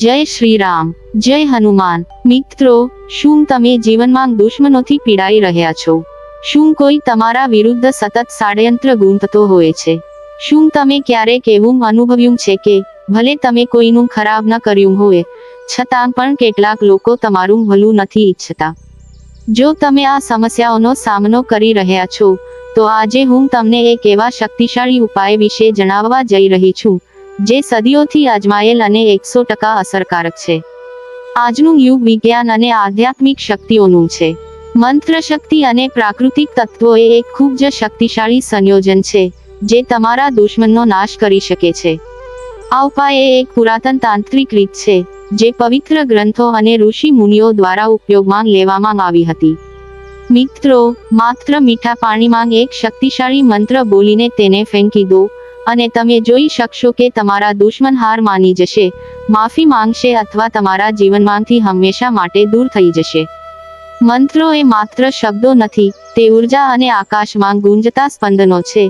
જય શ્રી રામ જય હનુમાન. મિત્રો, શું તમે જીવનમાં દુશ્મનોથી પીડાઈ રહ્યા છો? શું કોઈ તમારા વિરુદ્ધ સતત ષડયંત્ર ગૂંથતો હોય છે? શું તમે ક્યારેક એવું અનુભવ્યું છે કે, ભલે તમે કોઈનું ખરાબ ન કર્યું હોય, છતાં પણ કેટલાક લોકો તમારું ભલું નથી ઈચ્છતા? જો તમે આ સમસ્યાઓનો સામનો કરી રહ્યા છો, તો આજે હું તમને એક એવા શક્તિશાળી ઉપાય વિશે જણાવવા જઈ રહી છું જે સદીઓથી અજમાયેલ અને એકસો ટકા અસરકારક છે. આજનું યુગ વિજ્ઞાન અને આધ્યાત્મિક શક્તિઓનું છે. મંત્ર શક્તિ અને પ્રાકૃતિક તત્વો એ એક ખૂબ જ શક્તિશાળી સંયોજન છે, જે તમારા દુશ્મનનો નાશ કરી શકે છે. આ ઉપાય એ એક પુરાતન તાંત્રિક રીત છે, જે પવિત્ર ગ્રંથો અને ઋષિ મુનિઓ દ્વારા ઉપયોગમાં લેવામાં આવી હતી. મિત્રો, માત્ર મીઠા પાણીમાં એક શક્તિશાળી મંત્ર બોલીને તેને ફેંકી દો અને તમે જોઈ શકશો કે તમારા દુશ્મન હાર માની જશે, માફી માંગશે અથવા તમારા જીવનમાંથી હંમેશા માટે દૂર થઈ જશે. મંત્રો એ માત્ર શબ્દો નથી, તે ઊર્જા અને આકાશમાં ગુંજતા સ્પંદનો છે,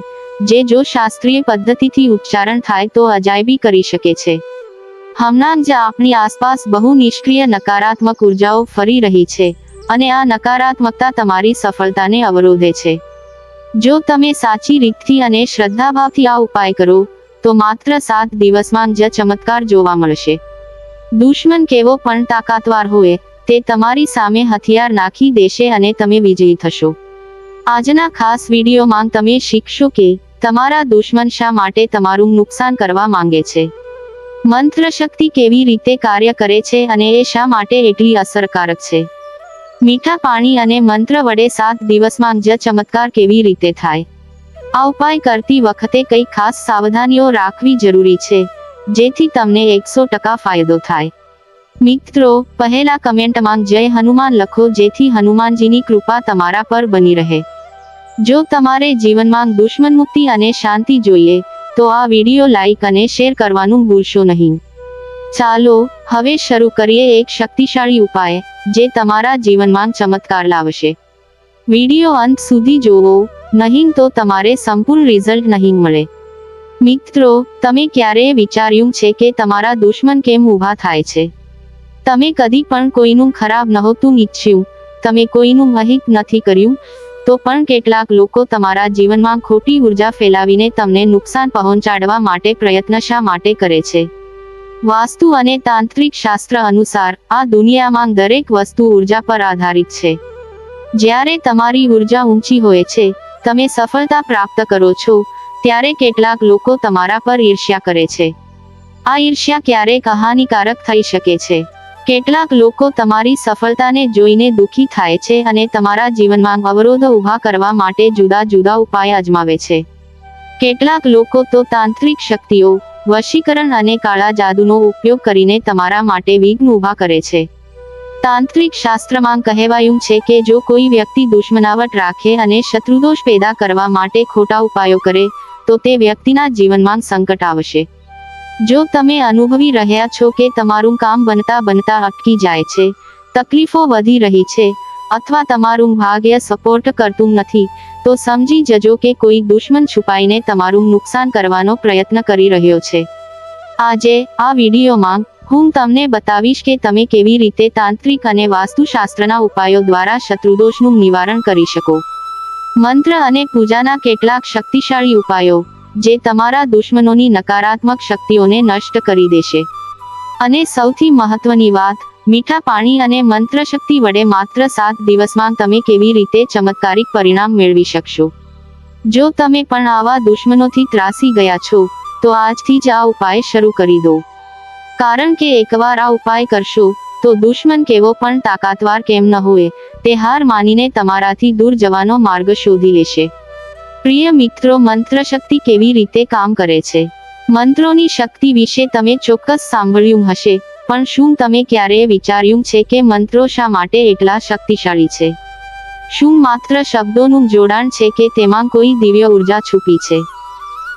જે જો શાસ્ત્રીય પદ્ધતિથી ઉચ્ચારણ થાય તો અજાયબી કરી શકે છે. હમણાં જ આપણી આસપાસ બહુ નિષ્ક્રિય નકારાત્મક ઉર્જાઓ ફરી રહી છે, અને આ નકારાત્મકતા તમારી સફળતાને અવરોધે છે. જો તમે સાચી રીતથી અને શ્રદ્ધાભાવથી આ ઉપાય કરો, તો માત્ર સાત દિવસમાં જ ચમત્કાર જોવા મળશે. દુશ્મન કેવો પણ તાકાતવાર હોય, તે તમારી સામે હથિયાર નાખી દેશે અને તમે વિજયી થશો. આજના ખાસ વિડીયોમાં તમે શીખશો કે, તમારા દુશ્મન શા માટે તમારું નુકસાન કરવા માંગે છે. મંત્ર શક્તિ કેવી રીતે કાર્ય કરે છે અને એ શા માટે એટલી અસરકારક છે? મીઠા પાણી અને મંત્ર વડે સાત દિવસમાં જ ચમત્કાર કેવી રીતે થાય? આ ઉપાય કરતી વખતે કઈ ખાસ સાવધાનીઓ રાખવી જરૂરી છે, જેથી તમને એકસો ટકા ફાયદો થાય. મિત્રો, પહેલા કમેન્ટમાં જય હનુમાન લખો, જેથી હનુમાનજીની કૃપા તમારા પર બની રહે. જો તમારે જીવનમાં દુશ્મન મુક્તિ અને શાંતિ જોઈએ, તો આ વીડિયો લાઈક અને શેર કરવાનું ભૂલશો નહીં. ચાલો, હવે શરૂ કરીએ એક શક્તિશાળી ઉપાય. જે તમારા જીવનમાં ચમત્કાર લાવશે. વીડિયો અંત સુધી જોવો, નહીં તો તમારે સંપૂર્ણ રિઝલ્ટ નહીં મળે. મિત્રો, તમે ક્યારેય વિચાર્યું છે કે તમારા દુશ્મન કેમ ઊભા થાય છે? તમે કદી પણ કોઈનું ખરાબ નહોતું ઈચ્છ્યું, તમે કોઈનું મહિત નથી કર્યું, તો પણ કેટલાક લોકો તમારા જીવનમાં ખોટી ઊર્જા ફેલાવીને તમને નુકસાન પહોંચાડવા માટે પ્રયત્ન શા માટે કરે છે? વાસ્તુ અને તાંત્રિક શાસ્ત્ર અનુસાર, આ દુનિયામાં દરેક વસ્તુ ઊર્જા પર આધારિત છે. જ્યારે તમારી ઊર્જા ઊંચી હોય છે, તમે સફળતા પ્રાપ્ત કરો છો, ત્યારે કેટલાક લોકો તમારા પર ઈર્ષ્યા કરે છે. આ ઈર્ષ્યા ક્યારેક હાનિકારક થઈ શકે છે. કેટલાક લોકો તમારી સફળતાને જોઈને દુખી થાય છે અને તમારા જીવનમાં અવરોધો ઊભા કરવા માટે જુદા જુદા ઉપાય અજમાવે છે. કેટલાક લોકો તો તાંત્રિક શક્તિઓ વશીકરણ અને કાળા જાદુનો ઉપયોગ કરીને તમારા માટે વિઘ્ન ઊભા કરે છે. તાંત્રિક શાસ્ત્રમાં કહેવાયું છે કે જો કોઈ વ્યક્તિ દુશ્મનાવટ રાખે અને શત્રુદોષ પેદા કરવા માટે ખોટા ઉપાયો કરે, તો તે વ્યક્તિના જીવનમાં સંકટ આવશે. જો તમે અનુભવી રહ્યા છો કે તમારું કામ બનતા બનતા અટકી જાય છે, તકલીફો વધી રહી છે, અથવા તમારું ભાગ્ય સપોર્ટ કરતું નથી તો સમજી જજો કે કોઈ દુશ્મન છુપાઈને તમારું નુકસાન કરવાનો પ્રયત્ન કરી રહ્યો છે. આજે, આ વિડીયોમાં, હું તમને બતાવીશ કે તમે કેવી રીતે તાંત્રિક અને વાસ્તુશાસ્ત્રના ઉપાયો દ્વારા શત્રુદોષનું નિવારણ કરી શકો. મંત્ર અને પૂજાના કેટલાક શક્તિશાળી ઉપાયો, જે તમારા દુશ્મનોની નકારાત્મક શક્તિઓને નષ્ટ કરી દેશે. અને સૌથી મહત્વની વાત મીઠા પાણી અને મંત્ર શક્તિ વડે માત્ર સાત દિવસમાં તમે કેવી રીતે ચમત્કારિક પરિણામ મેળવી શકશો? જો તમે પણ આવા દુશ્મનોથી ત્રાસી ગયા છો, તો આજથી જ આ ઉપાય શરૂ કરી દો. કારણ કે એકવાર આ ઉપાય કરશો, તો દુશ્મન કેવો પણ તાકાતવાર કેમ ન હોય, તે હાર માનીને તમારાથી દૂર જવાનો માર્ગ શોધી લેશે. પ્રિય મિત્રો મંત્ર શક્તિ કેવી રીતે કામ કરે છે? મંત્રોની શક્તિ વિશે તમે ચોક્કસ સાંભળ્યું હશે પણ શું તમે ક્યારેય વિચાર્યું છે કે મંત્રો શા માટે એટલા શક્તિશાળી છે? શું માત્ર શબ્દોનું જોડાણ છે કે તેમાં કોઈ દિવ્ય ઊર્જા છુપી છે?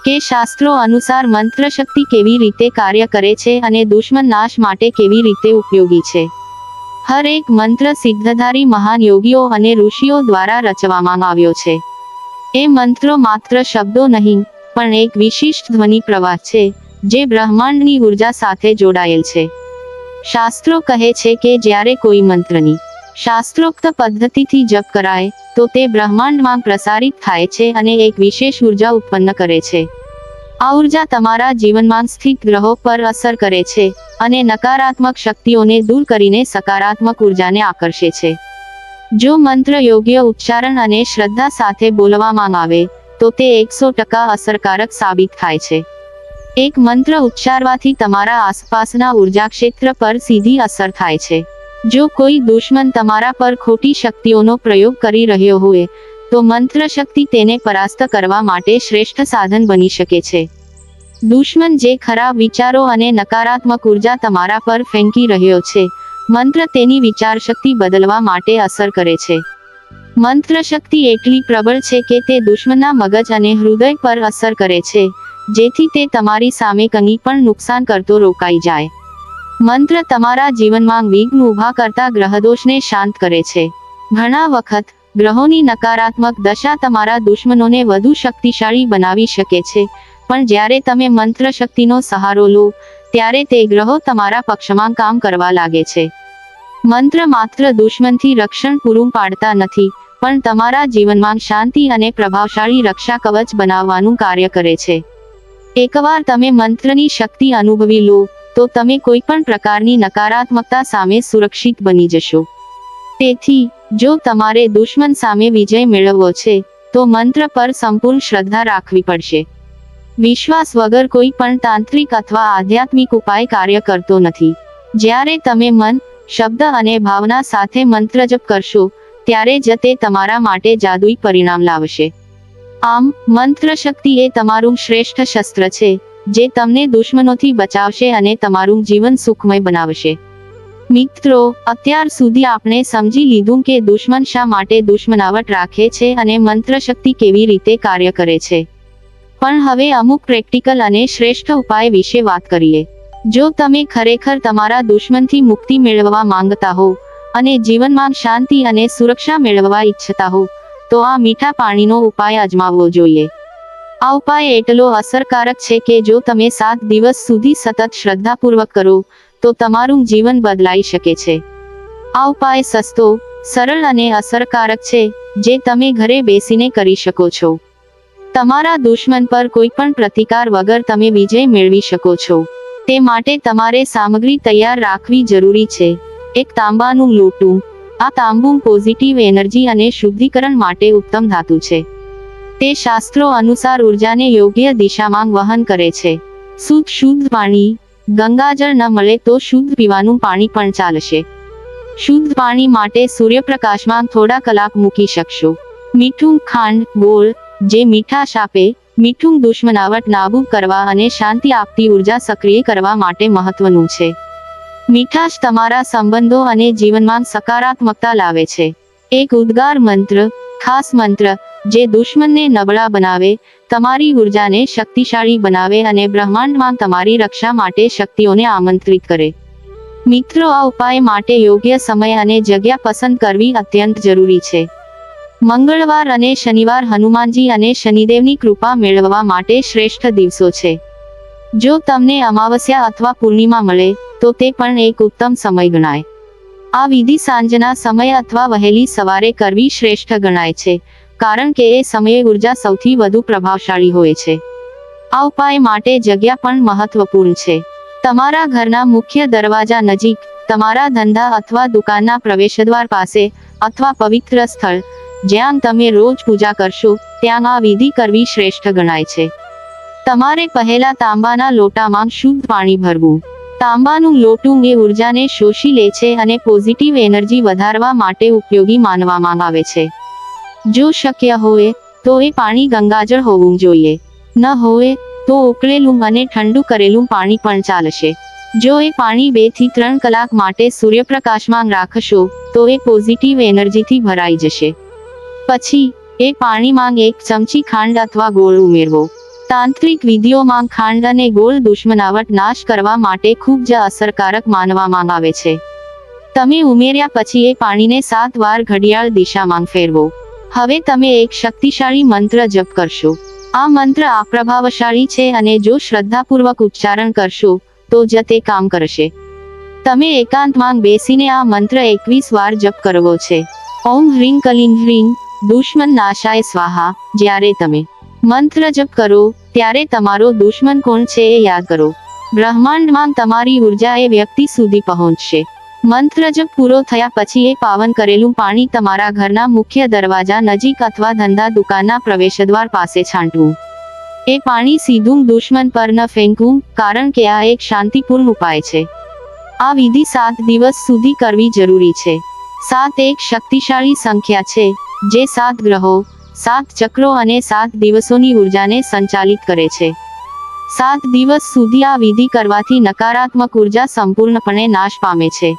કે શાસ્ત્રો અનુસાર મંત્ર શક્તિ કેવી રીતે કાર્ય કરે છે અને દુશ્મન નાશ માટે કેવી રીતે ઉપયોગી છે? હર એક મંત્ર સિદ્ધધારી મહાન યોગીઓ અને ઋષિઓ દ્વારા રચવામાં આવ્યો છે. એ મંત્રો માત્ર શબ્દો નહીં, પણ એક વિશિષ્ટ ધ્વનિ પ્રવાહ છે, જે બ્રહ્માંડની ઊર્જા સાથે જોડાયેલ છે. શાસ્ત્રો કહે છે કે જ્યારે કોઈ મંત્રની શાસ્ત્રોક્ત પદ્ધતિથી જપ કરાય, તો તે બ્રહ્માંડમાં પ્રસારિત થાય છે અને એક વિશેષ ઊર્જા ઉત્પન્ન કરે છે. આ ઊર્જા તમારા જીવનમાં સ્થિત ગ્રહો પર અસર કરે છે અને નકારાત્મક શક્તિઓને દૂર કરીને સકારાત્મક ઉર્જાને આકર્ષે છે. જો મંત્ર યોગ્ય ઉચ્ચારણ અને શ્રદ્ધા સાથે બોલવામાં આવે, તો તે એકસો ટકા અસરકારક સાબિત થાય છે. એક મંત્ર ઉચ્ચારવાથી તમારા આસપાસના ઊર્જા ક્ષેત્ર પર સીધી અસર થાય છે. જો કોઈ દુશ્મન તમારા પર ખોટી શક્તિઓનો પ્રયોગ કરી રહ્યો હોય, તો મંત્ર શક્તિ તેને પરાસ્ત કરવા માટે શ્રેષ્ઠ સાધન બની શકે છે. દુશ્મન જે ખરાબ વિચારો અને નકારાત્મક ઊર્જા તમારા પર ફેંકી રહ્યો છે, મંત્ર તેની વિચાર શક્તિ બદલવા માટે અસર કરે છે. મંત્ર શક્તિ એટલી પ્રબળ છે કે તે દુશ્મનના મગજ અને હૃદય પર અસર કરે છે જેથી તે તમારી સામે કંઈ પણ નુકસાન કરતો રોકાઈ જાય. મંત્ર તમારા જીવનમાં વિઘ્ન ઊભા કરતા ગ્રહદોષને શાંત કરે છે. ઘણા વખત, ગ્રહોની નકારાત્મક દશા તમારા દુશ્મનોને વધુ શક્તિશાળી બનાવી શકે છે, પણ જ્યારે તમે મંત્ર શક્તિનો સહારો લો, ત્યારે તે ગ્રહો તમારા પક્ષમાં કામ કરવા લાગે છે. મંત્ર માત્ર દુશ્મનથી રક્ષણ પૂરું પાડતા નથી, પણ તમારા જીવનમાં શાંતિ અને પ્રભાવશાળી રક્ષા કવચ બનાવવાનું કાર્ય કરે છે. એકવાર તમે મંત્રની શક્તિ અનુભવી લો, તો તમે કોઈ પણ પ્રકારની નકારાત્મકતા સામે સુરક્ષિત બની જશો. તેથી, જો તમારે દુશ્મન સામે વિજય મેળવવો છે, તો મંત્ર પર સંપૂર્ણ શ્રદ્ધા રાખવી પડશે. વિશ્વાસ વગર કોઈ પણ તાંત્રિક અથવા આધ્યાત્મિક ઉપાય કાર્ય કરતો નથી. જ્યારે તમે મન, શબ્દ અને ભાવના સાથે મંત્ર જપ કરશો, ત્યારે જ તે તમારા માટે જાદુઈ પરિણામ લાવશે. આમ મંત્ર શક્તિ એ તમારું શ્રેષ્ઠ શસ્ત્ર છે, જે તમને દુશ્મનોથી બચાવશે અને તમારું જીવન સુખમય બનાવશે. મિત્રો, અત્યાર સુધી આપણે સમજી લીધું કે દુશ્મન શા માટે દુશ્મનાવટ રાખે છે અને મંત્ર શક્તિ કેવી રીતે કાર્ય કરે છે. પણ હવે અમુક પ્રેક્ટિકલ અને શ્રેષ્ઠ ઉપાય વિશે વાત કરીએ. જો તમે ખરેખર તમારા દુશ્મનથી મુક્તિ મેળવવા માંગતા હો, અને જીવનમાં શાંતિ અને સુરક્ષા મેળવવા ઈચ્છતા હો તો આ મીઠા પાણીનો ઉપાય અજમાવવો જોઈએ. આ ઉપાય એટલો અસરકારક છે કે જો તમે સાત દિવસ સુધી સતત શ્રદ્ધાપૂર્વક કરો, તો તમારું જીવન બદલાઈ શકે છે. આ ઉપાય સસ્તો, સરળ અને અસરકારક છે, જે તમે ઘરે બેસીને કરી શકો છો. તમારા દુશ્મન પર કોઈ પણ પ્રતિકાર વગર તમે વિજય મેળવી શકો છો. તે માટે તમારે સામગ્રી તૈયાર રાખવી જરૂરી છે. એક તાંબાનું લોટું આ તાંબુ પોઝિટિવ એનર્જી અને શુદ્ધિકરણ માટે ઉત્તમ ધાતુ છે. તે શાસ્ત્રો અનુસાર ઉર્જાને યોગ્ય દિશામાં વહન કરે છે. શુદ્ધ શુદ્ધ પાણી, ગંગાજળ ન મળે તો શુદ્ધ પીવાનું પાણી પણ ચાલશે. શુદ્ધ પાણી માટે સૂર્યપ્રકાશમાં થોડા કલાક મૂકી શકશો. મીઠું, ખાંડ, ગોળ, જે મીઠાશ આપે મીઠું દુશ્મનાવટ નાબૂદ કરવા અને શાંતિ આપતી ઊર્જા સક્રિય કરવા માટે મહત્વનું છે. મીઠાશ તમારા સંબંધો અને જીવનમાં સકારાત્મકતા લાવે છે. એક ઉદ્ગાર મંત્ર, ખાસ મંત્ર, જે દુશ્મનને નબળા બનાવે, તમારી ઉર્જાને શક્તિશાળી બનાવે અને બ્રહ્માંડમાં તમારી રક્ષા માટે શક્તિઓને આમંત્રિત કરે. મિત્રો, આ ઉપાય માટે યોગ્ય સમય અને જગ્યા પસંદ કરવી અત્યંત જરૂરી છે. મંગળવાર અને શનિવાર હનુમાનજી અને શનિદેવની કૃપા મેળવવા માટે શ્રેષ્ઠ દિવસો છે. જો તમને અમાવસ્યા અથવા પૂર્ણિમા મળે તો તે પણ એક ઉત્તમ સમય ગણાય. આ વિધિ સાંજના સમય અથવા વહેલી સવારે કરવી શ્રેષ્ઠ ગણાય છે, કારણ કે એ સમયે ઊર્જા સૌથી વધુ પ્રભાવશાળી હોય છે. આ ઉપાય માટે જગ્યા પણ મહત્વપૂર્ણ છે. તમારા ઘરના મુખ્ય દરવાજા નજીક, તમારા ધંધા અથવા દુકાનના પ્રવેશદ્વાર પાસે અથવા પવિત્ર સ્થળ, જ્યાં તમે રોજ પૂજા કરશો, ત્યાં આ વિધિ કરવી શ્રેષ્ઠ ગણાય છે. તમારે પહેલા તાંબાના લોટામાં શુદ્ધ પાણી ભરવું. તાંબાનું લોટું એ ઉર્જાને શોષી લે છે અને પોઝિટિવ એનર્જી વધારવા માટે ઉપયોગી માનવામાં આવે છે. જો શક્ય હોય, તો એ પાણી ગંગાજળ હોવું જોઈએ. ન હોય, તો ઉકળેલું અને ઠંડુ કરેલું પાણી પણ ચાલશે. જો એ પાણી બેથી ત્રણ કલાક માટે સૂર્યપ્રકાશમાં રાખશો, તો એ પોઝિટિવ એનર્જીથી ભરાઈ જશે. પછી, એ પાણીમાં એક ચમચી ખાંડ અથવા ગોળ ઉમેરવો. તાંત્રિક વિધિઓમાં ખાંડ અને ગોળ દુશ્મનાવટ નાશ કરવા માટે ખૂબ જ અસરકારક માનવામાં આવે છે. તમે ઉમેર્યા પછી એ પાણીને સાત વાર ઘડિયાળ દિશામાં ફેરવો. હવે તમે એક શક્તિશાળી મંત્ર જપ કરશો. આ મંત્ર અપ્રભાવશાળી છે અને જો શ્રદ્ધાપૂર્વક ઉચ્ચારણ કરશો, તો જ તે કામ કરશે. તમે એકાંતમાં બેસીને આ મંત્ર એકવીસ વાર જપ કરવો છે. ઓમ હ્રીં કલિંગ હ્રીં દુશ્મન નાશાય સ્વાહા, જ્યારે તમે મંત્ર જપ કરો ત્યારે તમારો દુશ્મન કોણ છે એ યાદ કરો. બ્રહ્માંડમાં તમારી ઊર્જા એ વ્યક્તિ સુધી પહોંચશે. મંત્ર જપ પૂરો થયા પછી એ પાવન કરેલું પાણી તમારા ઘરના મુખ્ય દરવાજા નજીક અથવા ધંધા દુકાનના પ્રવેશદ્વાર પાસે છાંટવું. એ પાણી સીધું દુશ્મન પર ન ફેંકવું, કારણ કે આ એક શાંતિપૂર્ણ ઉપાય છે. આ વિધિ સાત દિવસ સુધી કરવી જરૂરી છે. સાત એક શક્તિશાળી સંખ્યા છે, જે સાત ગ્રહો સાત ચક્રો અને સાત દિવસોની ઉર્જાને સંચાલિત કરે છે. સાત દિવસ સુધી આ વિધિ કરવાથી નકારાત્મક ઊર્જા સંપૂર્ણપણે નાશ પામે છે.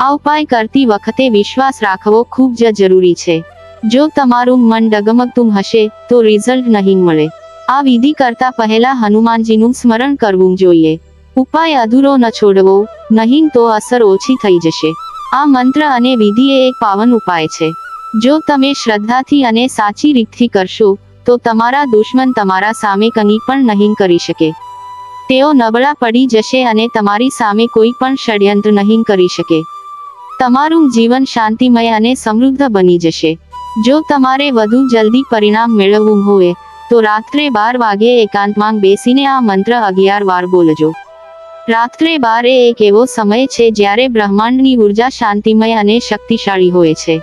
આ ઉપાય કરતી વખતે વિશ્વાસ રાખવો ખૂબ જ જરૂરી છે. જો તમારું મન ડગમગતું હશે, તો રિઝલ્ટ નહીં મળે. આ વિધિ કરતા પહેલા હનુમાનજીનું સ્મરણ કરવું જોઈએ. ઉપાય અધૂરો ન છોડવો, નહીં તો અસર ઓછી થઈ જશે. આ મંત્ર અને વિધિ એ એક પાવન ઉપાય છે. જો તમે શ્રદ્ધાથી અને સાચી રીતથી કરશો, તો તમારા દુશ્મન તમારા સામે કંઈ પણ નહીં કરી શકે. તેઓ નબળા પડી જશે અને તમારી સામે કોઈ પણ ષડયંત્ર નહીં કરી શકે. તમારું જીવન શાંતિમય અને સમૃદ્ધ બની જશે. જો તમારે વધુ જલ્દી પરિણામ મેળવવું હોય, તો રાત્રે બાર વાગે એકાંતમાં બેસીને આ મંત્ર અગિયાર વાર બોલજો. રાત્રે બાર એ એક એવો સમય છે જ્યારે બ્રહ્માંડની ઊર્જા શાંતિમય અને શક્તિશાળી હોય છે.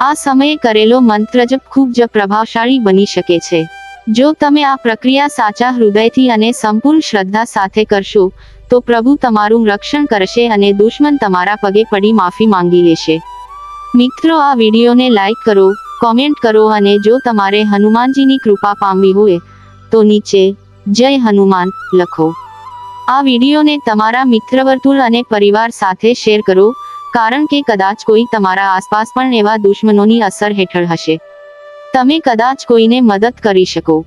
આ સમયે કરેલો મંત્ર જપ ખૂબ જ પ્રભાવશાળી બની શકે છે. જો તમે આ પ્રક્રિયા સાચા હૃદયથી અને સંપૂર્ણ શ્રદ્ધા સાથે કરશો, તો પ્રભુ તમારું રક્ષણ કરશે અને દુશ્મન તમારા પગે પડી માફી માંગી લેશે. મિત્રો, આ વિડીયોને લાઈક કરો, કોમેન્ટ કરો અને જો તમારે હનુમાનજીની કૃપા પામવી હોય, તો નીચે જય હનુમાન લખો. આ વિડીયોને તમારા મિત્રવર્તુળ અને પરિવાર સાથે શેર કરો કારણ કે કદાચ કોઈ તમારા આસપાસ પણ એવા દુશ્મનોની અસર હેઠળ હશે. તમે કદાચ કોઈને મદદ કરી શકો.